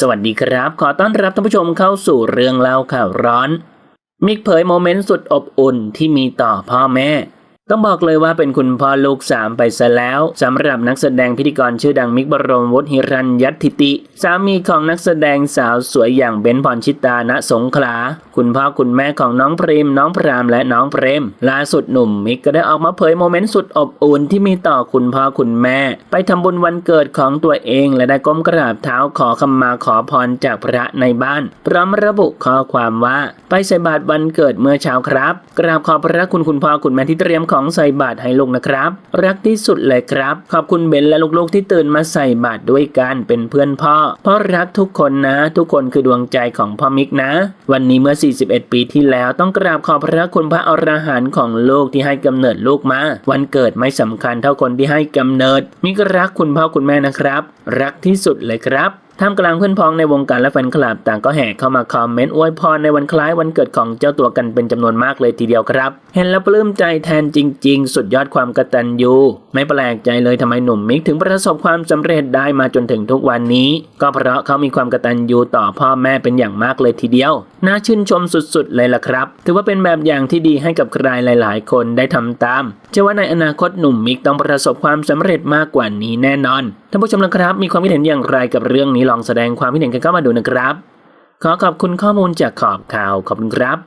สวัสดีครับ ขอต้อนรับท่านผู้ชมเข้าสู่เรื่องเล่าข่าวร้อน มิกเผยโมเมนต์สุดอบอุ่นที่มีต่อพ่อแม่ ต้องบอกเลยว่าเป็นคุณพ่อลูกสามไปซะแล้วสำหรับนักแสดงพิธีกรชื่อดังมิกบรมวุฒิฮิรัญยัตถิติ สามีของนักแสดงสาวสวยอย่างเบนพรชิตาณสงขลา คุณพ่อคุณแม่ของน้องพริมน้องพรามและน้องเปรมล่าสุดหนุ่มมิกก็ได้ออกมาเผยโมเมนต์สุดอบอุ่นที่มีต่อคุณพ่อคุณแม่ ไปทำบุญวันเกิดของตัวเองและได้ก้มกราบเท้าขอขมาขอพรจากพระในบ้าน พร้อมระบุข้อความว่า ไปใส่บาตรวันเกิดเมื่อเช้าครับ กราบขอบพระคุณคุณพ่อคุณแม่ที่เตรียมของสองใส่บาตรให้ลูกนะครับ รักที่สุดเลยครับ ขอบคุณเบนและลูกๆที่ตื่นมาใส่บาตรด้วยกันเป็นเพื่อนพ่อพ่อรักทุกคนนะ ทุกคนคือดวงใจของพ่อมิกนะ วันนี้เมื่อ 41 ปีที่แล้วต้องกราบขอบพระคุณพระอรหันต์ของลูกที่ให้กำเนิดลูกมา วันเกิดไม่สำคัญเท่าคนที่ให้กำเนิดมิกรักคุณพ่อคุณแม่นะครับ รักที่สุดเลยครับ ท่ามกลางเพื่อนพ้องในวงการและแฟนคลับต่างก็แห่เข้ามาคอมเมนต์อวยพรในวันคล้ายวันเกิดของเจ้าตัวกันเป็นจำนวนมากเลยทีเดียวครับ เห็นแล้วปลื้มใจแทนจริง ๆ สุดยอดความกตัญญูไม่แปลกใจเลยทำไมหนุ่มมิกถึงประสบความสำเร็จได้มาจนถึงทุกวันนี้ ก็เพราะเขามีความกตัญญูต่อพ่อแม่เป็นอย่างมากเลยทีเดียวน่าชื่นชมสุดๆเลยล่ะครับ ถือว่าเป็นแบบอย่างที่ดีให้กับใครหลาย ๆ คนได้ทำตามเชื่อว่าในอนาคตหนุ่มมิกต้องประสบความสำเร็จมากกว่านี้แน่นอนท่านผู้ชมนะครับมีความคิดเห็นอย่างไรกับเรื่องนี้ลองแสดงความคิดเห็นกันเข้ามาดูนะครับ ขอขอบคุณข้อมูลจากขอบข่าวขอบคุณครับ